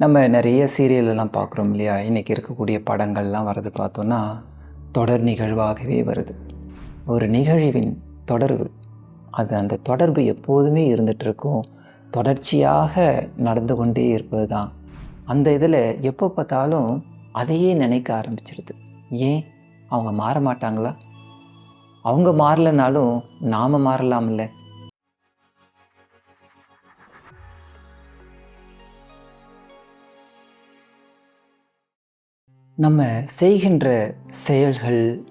நம்ம நிறைய சீரியல் எல்லாம் பார்க்குறோம் இல்லையா? இன்றைக்கி இருக்கக்கூடிய படங்கள்லாம் வர்றது பார்த்தோன்னா தொடர் நிகழ்வாகவே வருது. ஒரு நிகழ்வின் தொடர்பு. அது அந்த தொடர்பு எப்போதுமே இருந்துகிட்ருக்கும். தொடர்ச்சியாக நடந்து கொண்டே இருப்பது தான் அந்த இதில் எப்போ பார்த்தாலும் அதையே நினைக்க ஆரம்பிச்சிருது ஏன்? அவங்க மாற மாட்டாங்களா? அவங்க மாறலைனாலும் நாம் மாறலாம்ல. நம்ம செய்கின்ற செயல்கள்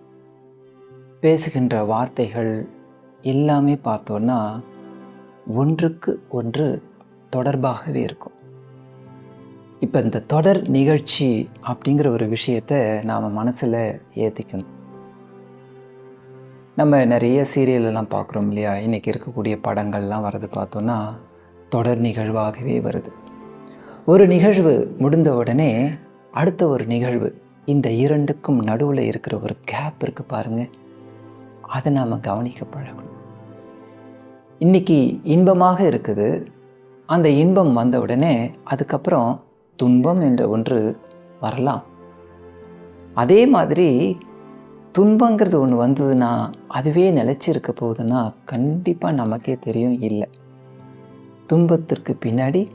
பேசுகின்ற வார்த்தைகள் எல்லாமே பார்த்தோன்னா ஒன்றுக்கு ஒன்று தொடர்பாகவே இருக்கும். இப்போ இந்த தொடர் நிகழ்ச்சி அப்படிங்கிற ஒரு விஷயத்தை நாம் மனசில் ஏற்றிக்கணும் நம்ம நிறைய சீரியலெல்லாம் பார்க்குறோம் இல்லையா? இன்றைக்கி இருக்கக்கூடிய படங்கள்லாம் வர்றது பார்த்தோன்னா தொடர் நிகழ்வாகவே வருது. ஒரு நிகழ்வு முடிந்த உடனே அடுத்த ஒரு நிகழ்வு. இந்த இரண்டுக்கும் நடுவில் இருக்கிற ஒரு கேப் இருக்கு பாருங்க. அதை நாம் கவனிக்க பழகணும். இன்னைக்கு இன்பமாக இருக்குது. அந்த இன்பம் வந்த உடனே அதுக்கப்புறம் துன்பம் என்ற ஒன்று வரலாம். அதே மாதிரி துன்பங்கிறது ஒன்று வந்ததுன்னா அதுவே நிலச்சிருக்க போகுதுன்னா கண்டிப்பாக நமக்கே தெரியும் இல்லை. துன்பத்திற்கு பின்னாடி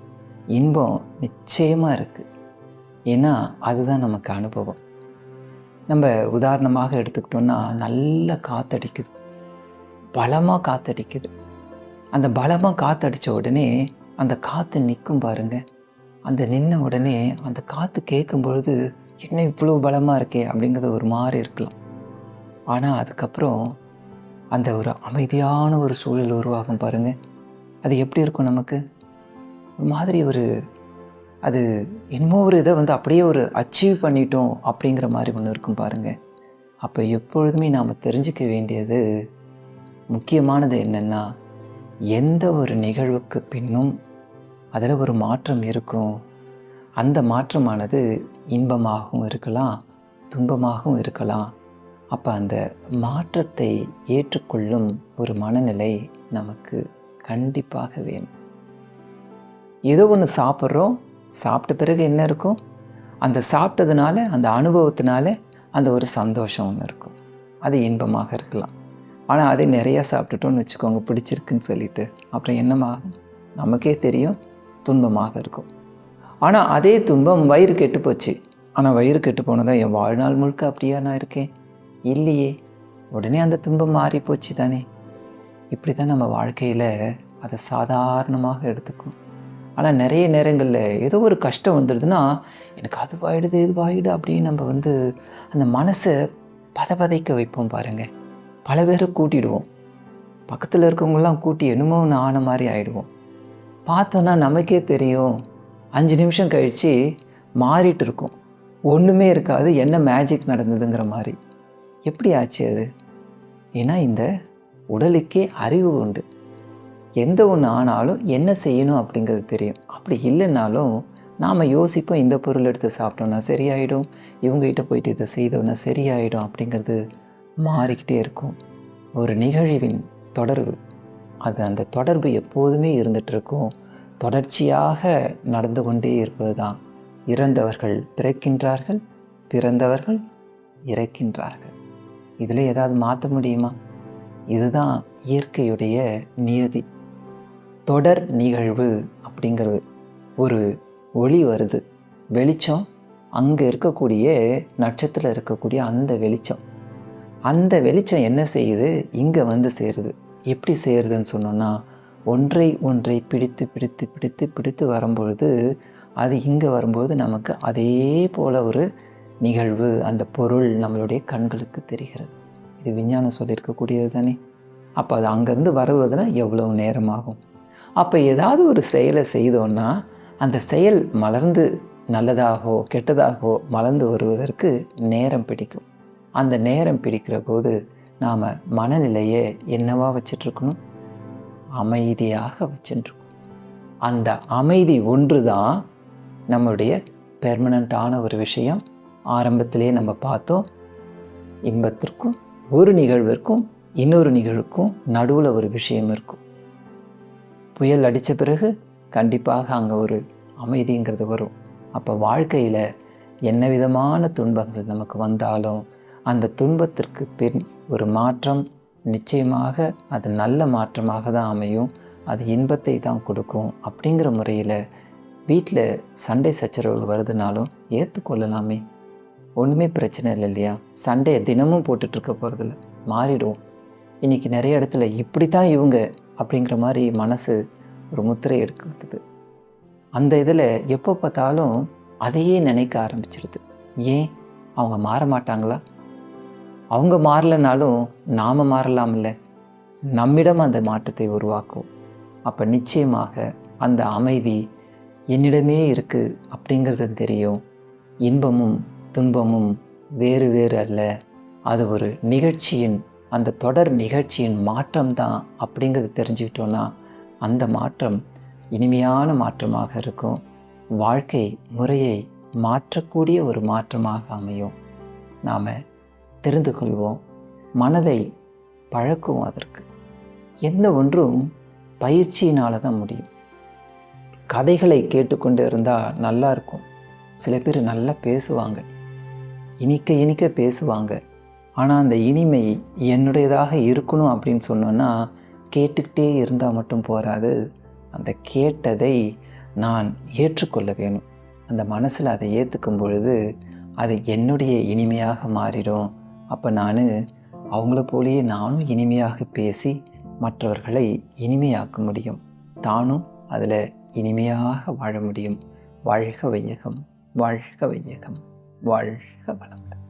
இன்பம் நிச்சயமாக இருக்குது ஏன்னா அதுதான் நமக்கு அனுபவம். நம்ம உதாரணமாக எடுத்துக்கிட்டோம்னா நல்ல காத்தடிக்குது. பலமாக காத்தடிக்குது. அந்த பலமாக காத்தடித்த உடனே அந்த காற்று நிற்கும் பாருங்க. அந்த நின்ன உடனே அந்த காற்று கேட்கும் பொழுது என்ன இவ்வளோ பலமாக இருக்கே? அப்படிங்கிறது ஒரு மாதிரி இருக்கலாம். ஆனால் அதுக்கப்புறம் அந்த ஒரு அமைதியான ஒரு சூழல் உருவாகும் பாருங்கள் அது எப்படி இருக்கும் நமக்கு? ஒரு மாதிரி ஒரு அது என்னமோ ஒரு இதை வந்து அப்படியே ஒரு அச்சீவ் பண்ணிட்டோம் அப்படிங்கிற மாதிரி ஒன்று இருக்கும் பாருங்கள் அப்போ எப்பொழுதுமே நாம் தெரிஞ்சுக்க வேண்டியது முக்கியமானது என்னென்னா எந்த ஒரு நிகழ்வுக்கு பின்னும் அதில் ஒரு மாற்றம் இருக்கும். அந்த மாற்றமானது இன்பமாகவும் இருக்கலாம் துன்பமாகவும் இருக்கலாம். அப்போ அந்த மாற்றத்தை ஏற்றுக்கொள்ளும் ஒரு மனநிலை நமக்கு கண்டிப்பாக வேணும். ஏதோ ஒன்று சாப்பிட்றோம் சாப்பிட்ட பிறகு என்ன இருக்கும்? அந்த சாப்பிட்டதுனால அந்த அனுபவத்தினால அந்த ஒரு சந்தோஷம் ஒன்று இருக்கும். அது இன்பமாக இருக்கலாம். ஆனால் அதை நிறையா சாப்பிட்டுட்டோன்னு வச்சுக்கோங்க பிடிச்சிருக்குன்னு சொல்லிட்டு. அப்புறம் என்னமாகும் நமக்கே தெரியும் துன்பமாக இருக்கும். ஆனால் அதே துன்பம் வயிறு கெட்டு போச்சு. ஆனால் வயிறு கெட்டு போனதான் என் வாழ்நாள் முழுக்க அப்படியா நான் இருக்கேன்? இல்லையே. உடனே அந்த துன்பம் மாறி போச்சு தானே. இப்படி தான் நம்ம வாழ்க்கையில் அதை சாதாரணமாக எடுத்துக்கும் ஆனால் நிறைய நேரங்களில் ஏதோ ஒரு கஷ்டம் வந்துடுதுன்னா எனக்கு அது வாயிடுது இது வாயிடு அப்படின்னு நம்ம வந்து அந்த மனசை பதபதைக்க வைப்போம் பாருங்கள் பல பேரை கூட்டிடுவோம். பக்கத்தில் இருக்கவங்களாம் கூட்டி என்னமோ ஒன்று ஆன மாதிரி ஆகிடுவோம் பார்த்தோன்னா நமக்கே தெரியும். அஞ்சு நிமிஷம் கழித்து மாறிட்டு இருக்கும். ஒன்றுமே இருக்காது என்ன மேஜிக் நடந்ததுங்கிற மாதிரி. எப்படி ஆச்சு அது? ஏன்னா இந்த உடலுக்கே அறிவு உண்டு. எந்த ஒன்று ஆனாலும் என்ன செய்யணும் அப்படிங்கிறது தெரியும். அப்படி இல்லைனாலும் நாம் யோசிப்போம் இந்த பொருள் எடுத்து சாப்பிட்டோன்னா சரியாயிடும் இவங்ககிட்ட போயிட்டு இதை செய்தோன்னா சரியாயிடும் அப்படிங்கிறது மாறிக்கிட்டே இருக்கும். ஒரு நிகழ்வின் தொடர்பு. அது அந்த தொடர்பு எப்போதுமே இருந்துகிட்ருக்கும் தொடர்ச்சியாக நடந்து கொண்டே இருப்பது தான் இறந்தவர்கள் பிறக்கின்றார்கள் பிறந்தவர்கள் இறக்கின்றார்கள். இதில் ஏதாவது மாற்ற முடியுமா? இதுதான் இயற்கையுடைய நியதி. தொடர் நிகழ்வு அப்படிங்கிறது ஒரு ஒளி வருது. வெளிச்சம் அங்கே இருக்கக்கூடிய நட்சத்திரத்தில் இருக்கக்கூடிய அந்த வெளிச்சம். அந்த வெளிச்சம் என்ன செய்யுது? இங்கே வந்து சேருது. எப்படி சேருதுன்னு சொன்னோன்னா ஒன்றை ஒன்றை பிடித்து பிடித்து பிடித்து பிடித்து வரும்பொழுது அது இங்கே வரும்போது நமக்கு அதே போல் ஒரு நிகழ்வு அந்த பொருள் நம்மளுடைய கண்களுக்கு தெரிகிறது. இது விஞ்ஞானம் சொல்லியிருக்கக்கூடியது தானே? அப்போ அது அங்கேருந்து வருவதுன்னா எவ்வளவு நேரமாகும்? அப்போ ஏதாவது ஒரு செயலை செய்தோன்னா அந்த செயல் மலர்ந்து நல்லதாகவோ கெட்டதாகவோ மலர்ந்து வருவதற்கு நேரம் பிடிக்கும். அந்த நேரம் பிடிக்கிற போது நாம் மனநிலையை என்னவா வச்சிட்ருக்கணும்? அமைதியாக வச்சுருக்கோம் அந்த அமைதி ஒன்று தான் நம்முடைய பெர்மனண்ட்டான ஒரு விஷயம். ஆரம்பத்திலே நம்ம பார்த்தோம். இன்பத்திற்கும் ஒரு நிகழ்விற்கும் இன்னொரு நிகழ்வுக்கும் நடுவில் ஒரு விஷயம் இருக்கும். புயல் அடித்த பிறகு கண்டிப்பாக அங்கே ஒரு அமைதிங்கிறது வரும். அப்போ வாழ்க்கையில் என்ன விதமான துன்பங்கள் நமக்கு வந்தாலும் அந்த துன்பத்திற்கு பின் ஒரு மாற்றம் நிச்சயமாக அது நல்ல மாற்றமாக தான் அமையும். அது இன்பத்தை தான் கொடுக்கும் அப்படிங்கிற முறையில் வீட்டில் சண்டை சச்சரவுகள் வருதுனாலும் ஏற்றுக்கொள்ளலாமே. ஒன்றுமே பிரச்சனை இல்லை இல்லையா? சண்டையை தினமும் போட்டுட்ருக்க போகிறதில்ல. மாறிடும் இன்றைக்கி நிறைய இடத்துல இப்படி தான் இவங்க அப்படிங்கிற மாதிரி மனசு ஒரு முத்திரை எடுக்கிறது. அந்த இதில் எப்போ பார்த்தாலும் அதையே நினைக்க ஆரம்பிச்சிடுது ஏன்? அவங்க மாற மாட்டாங்களா? அவங்க மாறலைனாலும் நாம் மாறலாம்ல. நம்மிடம் அந்த மாற்றத்தை உருவாக்கும். அப்போ நிச்சயமாக அந்த அமைதி என்னிடமே இருக்குது அப்படிங்கிறது தெரியும். இன்பமும் துன்பமும் வேறு வேறு அல்ல. அது ஒரு நிகழ்ச்சியின் அந்த தொடர் நிகழ்ச்சியின் மாற்றம் தான் அப்படிங்கிறது தெரிஞ்சுக்கிட்டோன்னா அந்த மாற்றம் இனிமையான மாற்றமாக இருக்கும். வாழ்க்கை முறையை மாற்றக்கூடிய ஒரு மாற்றமாக அமையும். நாம் தெரிந்து கொள்வோம். மனதை பழக்குவோம் அதற்கு. எந்த ஒன்றும் பயிற்சியினால் தான் முடியும். கதைகளை கேட்டுக்கொண்டு இருந்தால் நல்லா இருக்கும். சில பேர் நல்லா பேசுவாங்க. இனிக்க இனிக்க பேசுவாங்க. ஆனால் அந்த இனிமை என்னுடையதாக இருக்கணும் அப்படின்னு சொன்னோன்னா கேட்டுக்கிட்டே இருந்தால் மட்டும் போராது. அந்த கேட்டதை நான் ஏற்றுக்கொள்ள வேணும். அந்த மனசில் அதை ஏற்றுக்கும் பொழுது அது என்னுடைய இனிமையாக மாறிடும். அப்போ நான் அவங்கள போலேயே நானும் இனிமையாக பேசி மற்றவர்களை இனிமையாக்க முடியும். தானும் அதில் இனிமையாக வாழ முடியும். வாழ்க வையகம் வாழ்க வையகம் வாழ்க வளமுடன்.